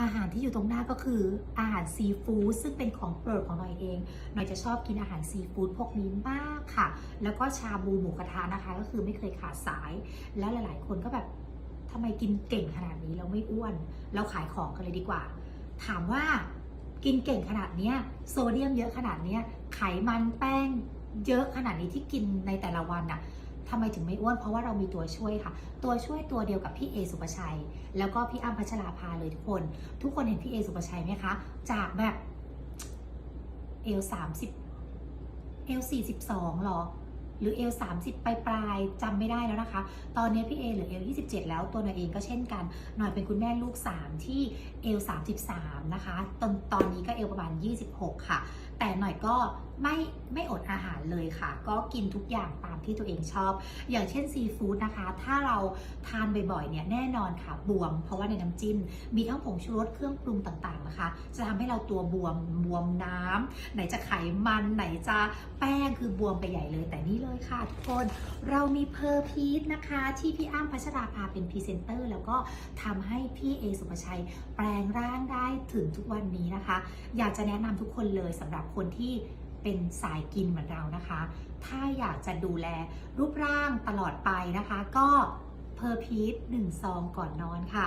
อาหารที่อยู่ตรงหน้าก็คืออาหารซีฟู้ดซึ่งเป็นของโปรดของหน่อยเอง หน่อยจะชอบกินอาหารซีฟู้ดพวกนี้มากค่ะ แล้วก็ชาบูหมูกระทะนะคะ ก็คือไม่เคยขาดสาย แล้วหลาย ๆ คนก็แบบทำไมกินเก่งขนาดนี้แล้วไม่อ้วน เราขายของกันเลยดีกว่า ถามว่ากินเก่งขนาดเนี้ยโซเดียมเยอะขนาดเนี้ยไขมันแป้งเยอะขนาดนี้ที่กินในแต่ละวันน่ะ ทำไมถึงไม่อ้วน เพราะว่าเรามีตัวช่วยค่ะ ตัวช่วยตัวเดียวกับพี่เอสุปชัย แล้วก็พี่อ้ำพัชราภาเลยทุกคน ทุกคนเห็นพี่เอสุปชัยไหมคะ จากแบบเอลสามสิบเอลสี่สิบสองหรอหรือเอล30ปลายปลายๆจำไม่ได้แล้วนะคะ ตอนนี้พี่เอเหลือเอล27แล้วตัวหน่อยเองก็เช่นกัน หน่อยเป็นคุณแม่ลูก3ที่เอล33นะคะ ตอนตอนนี้ก็เอลประมาณ26ค่ะแต่หน่อยก็ไม่ไม่อดอาหารเลยค่ะ ก็กินทุกอย่างตามที่ตัวเองชอบ อย่างเช่นซีฟู้ดนะคะ ถ้าเราทานบ่อยๆเนี่ยแน่นอนค่ะบวม เพราะว่าในน้ำจิ้มมีทั้งผงชูรสเครื่องปรุงต่างๆนะคะ จะทำให้เราตัวบวมบวมน้ำไหนจะไขมันไหนจะแป้งคือบวมไปใหญ่เลย แต่นี่เลยค่ะทุกคนเรามีเพอร์พีทนะคะ ที่พี่อ้ำพัชราภาเป็นพรีเซนเตอร์ แล้วก็ทำให้พี่เอสุภชัยแปลงร่างได้ถึงทุกวันนี้นะคะ อยากจะแนะนำทุกคนเลยสำหรับคนที่เป็นสายกินเหมือนเรานะคะ ถ้าอยากจะดูแลรูปร่างตลอดไปนะคะ ก็เพอร์พีทหนึ่งซองก่อนนอนค่ะ